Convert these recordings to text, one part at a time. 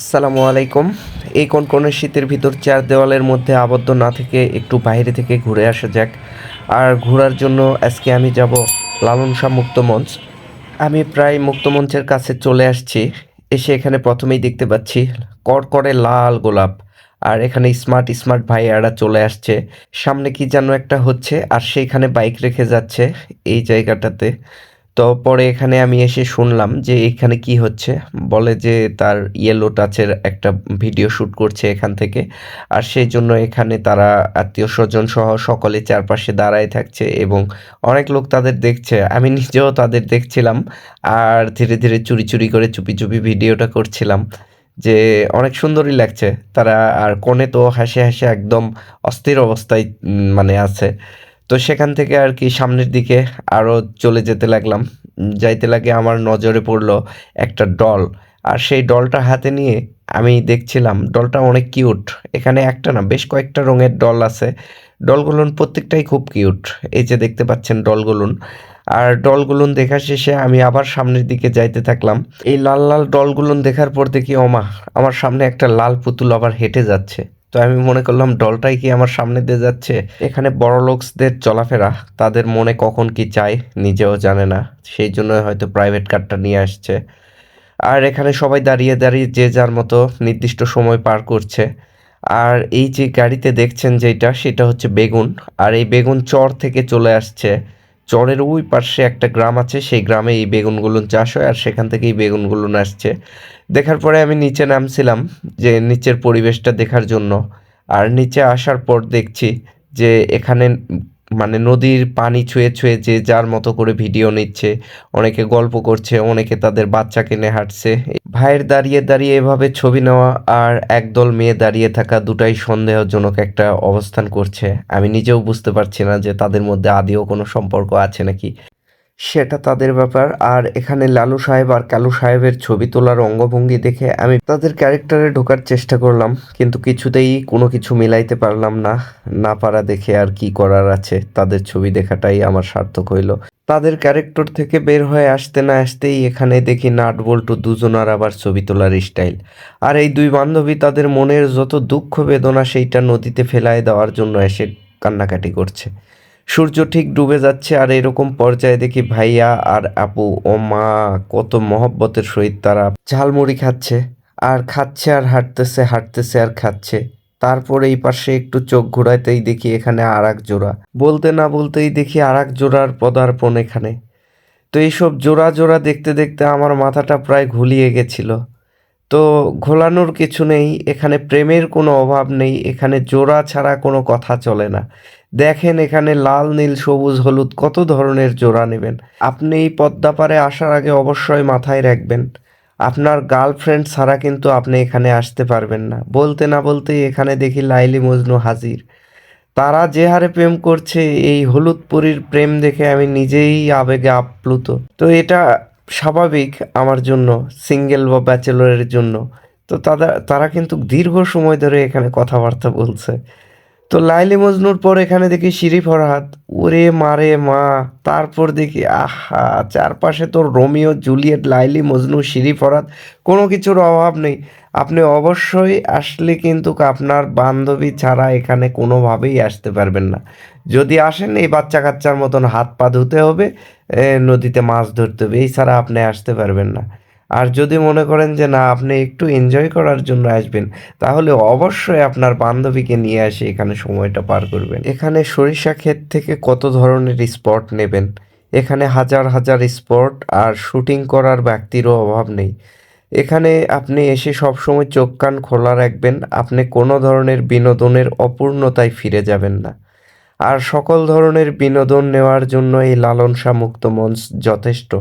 আসসালামু আলাইকুম। এই কোন কোন শীতের ভিতর চার দেওয়ালের মধ্যে আবদ্ধ না থেকে একটু বাইরে থেকে ঘুরে আসা যাক। আর ঘোরার জন্য আজকে আমি যাব লালন শাহ মুক্ত মঞ্চ। আমি প্রায় মুক্তমঞ্চের কাছে চলে আসছি। এসে এখানে প্রথমেই দেখতে পাচ্ছি কড়কড়ে লাল গোলাপ। আর এখানে স্মার্ট স্মার্ট ভাইয়ারা চলে আসছে। সামনে কি যেন একটা হচ্ছে, আর সেইখানে বাইক রেখে যাচ্ছে এই জায়গাটাতে। তো পরে এখানে আমি এসে শুনলাম যে এখানে কি হচ্ছে। বলে যে তার ইয়েলো টাচের একটা ভিডিও শ্যুট করছে এখান থেকে। আর সেই জন্য এখানে তারা আত্মীয় স্বজন সহ সকলে চারপাশে দাঁড়ায় থাকছে এবং অনেক লোক তাদের দেখছে। আমি নিজেও তাদের দেখছিলাম আর ধীরে ধীরে চুরি চুরি করে চুপি চুপি ভিডিওটা করছিলাম যে অনেক সুন্দরই লাগছে। তারা আর কোণে তো হাসে হাসে একদম অস্থির অবস্থায় মানে আছে। তো সেখান থেকে আর কি সামনের দিকে আরও চলে যেতে লাগলাম। যাইতে লাগে আমার নজরে পড়ল একটা ডল। আর সেই ডলটা হাতে নিয়ে আমি দেখছিলাম, ডলটা অনেক কিউট। এখানে একটা না, বেশ কয়েকটা রঙের ডল আছে। ডলগুলোন প্রত্যেকটাই খুব কিউট। এই যে দেখতে পাচ্ছেন ডলগুলোন আর ডলগুলোন দেখা শেষে আমি আবার সামনের দিকে যাইতে থাকলাম। এই লাল লাল ডলগুলোন দেখার পর দেখি, ওমা, আমার সামনে একটা লাল পুতুল আবার হেঁটে যাচ্ছে। তো আমি মনে করলাম ডলটাই কি আমার সামনে দিয়ে যাচ্ছে? এখানে বড় লোকসদের চলাফেরা, তাদের মনে কখন কি চায় নিজেও জানে না। সেই জন্য হয়তো প্রাইভেট কারটা নিয়ে আসছে। আর এখানে সবাই দাঁড়িয়ে দাঁড়িয়ে যে যার মতো নির্দিষ্ট সময় পার করছে। আর এই যে গাড়িতে দেখছেন যেটা, সেটা হচ্ছে বেগুন। আর এই বেগুন চর থেকে চলে আসছে। চরের ওই পাশে একটা গ্রাম আছে, সেই গ্রামে এই বেগুনগুলো চাষ হয় আর সেখান থেকেই বেগুনগুলো আসছে দেখার পরে আমি নিচে নামছিলাম যে নিচের পরিবেশটা দেখার জন্য। আর নিচে আসার পর দেখছি যে এখানে মানে নদীর পানি ছুঁয়ে ছুঁয়ে যে যার মতো করে ভিডিও নিচ্ছে, অনেকে গল্প করছে, অনেকে তাদের বাচ্চাকে নিয়ে হাঁটছে। ভাইয়ের দাঁড়িয়ে দাঁড়িয়ে এভাবে ছবি নেওয়া আর একদল মেয়ে দাঁড়িয়ে থাকা দুটাই সন্দেহজনক একটা অবস্থান করছে। আমি নিজেও বুঝতে পারছি না যে তাদের মধ্যে আদিও কোনো সম্পর্ক আছে নাকি। সেটা তাদের ব্যাপার। আর এখানে লালু সাহেব আর কালু সাহেবের ছবি তোলার অঙ্গভঙ্গি দেখে আমি তাদের ক্যারেক্টারে ঢোকার চেষ্টা করলাম, কিন্তু কিছুতেই কোনো কিছু মিলাইতে পারলাম না। না পারা দেখে আর কি করার আছে, তাদের ছবি দেখাটাই আমার সার্থক হইল। তাদের ক্যারেক্টার থেকে বের হয়ে আসতে না আসতেই এখানে দেখি নাট বল্টু দুজনার আবার ছবি তোলার স্টাইল। আর এই দুই বান্ধবী তাদের মনের যত দুঃখ বেদনা সেইটা নদীতে ফেলায় দেওয়ার জন্য এসে কান্নাকাটি করছে। সূর্য ঠিক ডুবে যাচ্ছে আর এরকম পর্যায়ে দেখি ভাইয়া আর আপু, ও মা, কত মহব্বতের সহিত তারা ঝালমুড়ি খাচ্ছে। আর খাচ্ছে আর হাঁটতেছে হাঁটতেছে আর খাচ্ছে। তারপর এই পাশে একটু চোখ ঘোরাতেই দেখি এখানে আর এক জোড়া। বলতে না বলতেই দেখি আর এক জোড়ার পদার্পণ এখানে। তো এইসব জোড়া জোড়া দেখতে দেখতে আমার মাথাটা প্রায় ঘুলিয়ে গেছিল। তো ঘোলানোর কিছু নেই, এখানে প্রেমের কোনো অভাব নেই, এখানে জোড়া ছাড়া কোনো কথা চলে না। দেখেন এখানে লাল, নীল, সবুজ, হলুদ কত ধরনের জোড়া নেবেন। আপনি এই পদ্মা পারে আসার আগে অবশ্যই মাথায় রাখবেন। আপনার গার্লফ্রেন্ড ছাড়া কিন্তু আপনি এখানে আসতে পারবেন না। বলতে না বলতেই এখানে দেখি লাইলি মজনু হাজির। তারা যে হারে প্রেম করছে, এই হলুদ পরীর প্রেম দেখে আমি নিজেই আবেগে আপ্লুত। তো এটা স্বাভাবিক আমার জন্য, সিঙ্গেল বা ব্যাচেলরের জন্য। তো তারা তারা কিন্তু দীর্ঘ সময় ধরে এখানে কথাবার্তা বলছে। তো লাইলি মজনুর পর এখানে দেখি শিরি ফরহাদ। ওরে মারে মা। তারপর দেখি, আহা, চারপাশে তো রোমিও, জুলিয়েট, লাইলি, মজনু শিরি ফরহাদ, কোনো কিছুর অভাব নেই। আপনি অবশ্যই আসলে কিন্তু আপনার বান্ধবী ছাড়া এখানে কোনোভাবেই আসতে পারবেন না। যদি আসেন, এই বাচ্চা কাচ্চার মতন হাত পা ধুতে হবে নদীতে মাছ ধরতে হবে, এই ছাড়া আপনি আসতে পারবেন না। আর যদি মনে করেন যে না, আপনি একটু এনজয় করার জন্য আসবেন, তাহলে অবশ্যই আপনার বান্ধবীকে নিয়ে আসে এখানে সময়টা পার করবেন। এখানে সরিষা ক্ষেত থেকে কত ধরনের স্পট নেবেন? এখানে হাজার হাজার স্পট আর শুটিং করার ব্যক্তিরও অভাব নেই। এখানে আপনি এসে সবসময় চোখ কান খোলা রাখবেন, আপনি কোনো ধরনের বিনোদনের অপূর্ণতায় ফিরে যাবেন না। আর সকল ধরনের বিনোদন নেওয়ার জন্য এই লালন শাহ মুক্ত মঞ্চ যথেষ্ট।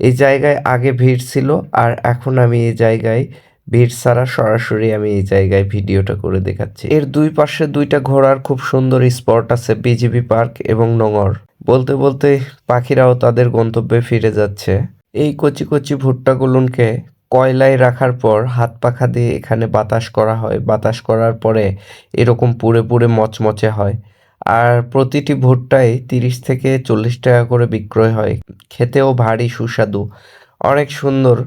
এই জায়গায় আগে ভিড় ছিল আর এখন আমি এই জায়গায় ভিড় ছাড়া সরাসরি আমি এই জায়গায় ভিডিওটা করে দেখাচ্ছি। এর দুই পাশে দুইটা ঘোরার খুব সুন্দর স্পট আছে বিজিবি পার্ক এবং নোঙর। বলতে বলতে পাখিরাও তাদের গন্তব্যে ফিরে যাচ্ছে। এই কচি কচি ভুট্টাগুলোকে কয়লায় রাখার পর হাত পাখা দিয়ে এখানে বাতাস করা হয়। বাতাস করার পরে এরকম পুড়ে পুড়ে মচমচে হয়। আর প্রতিটি ভুট্টায় তিরিশ থেকে চল্লিশ টাকা করে বিক্রয় হয়। খেতেও ভারী সুস্বাদু, অনেক সুন্দর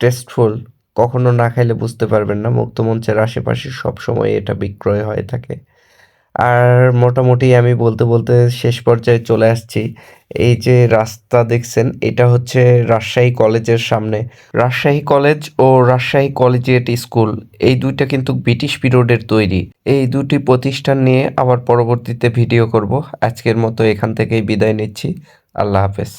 টেস্টফুল কখনো না খাইলে বুঝতে পারবেন না। মুক্তমঞ্চের আশেপাশে সবসময় এটা বিক্রয় হয়ে থাকে। আর মোটামুটি আমি বলতে বলতে শেষ পর্যায়ে চলে আসছি। এই যে রাস্তা দেখছেন, এটা হচ্ছে রাজশাহী কলেজের সামনে। রাজশাহী কলেজ ও রাজশাহী কলেজিয়েট স্কুল, এই দুইটা কিন্তু ব্রিটিশ পিরিয়ডের তৈরি। এই দুটি প্রতিষ্ঠান নিয়ে আবার পরবর্তীতে ভিডিও করব। আজকের মতো এখান থেকেই বিদায় নিচ্ছি। আল্লাহ হাফেজ।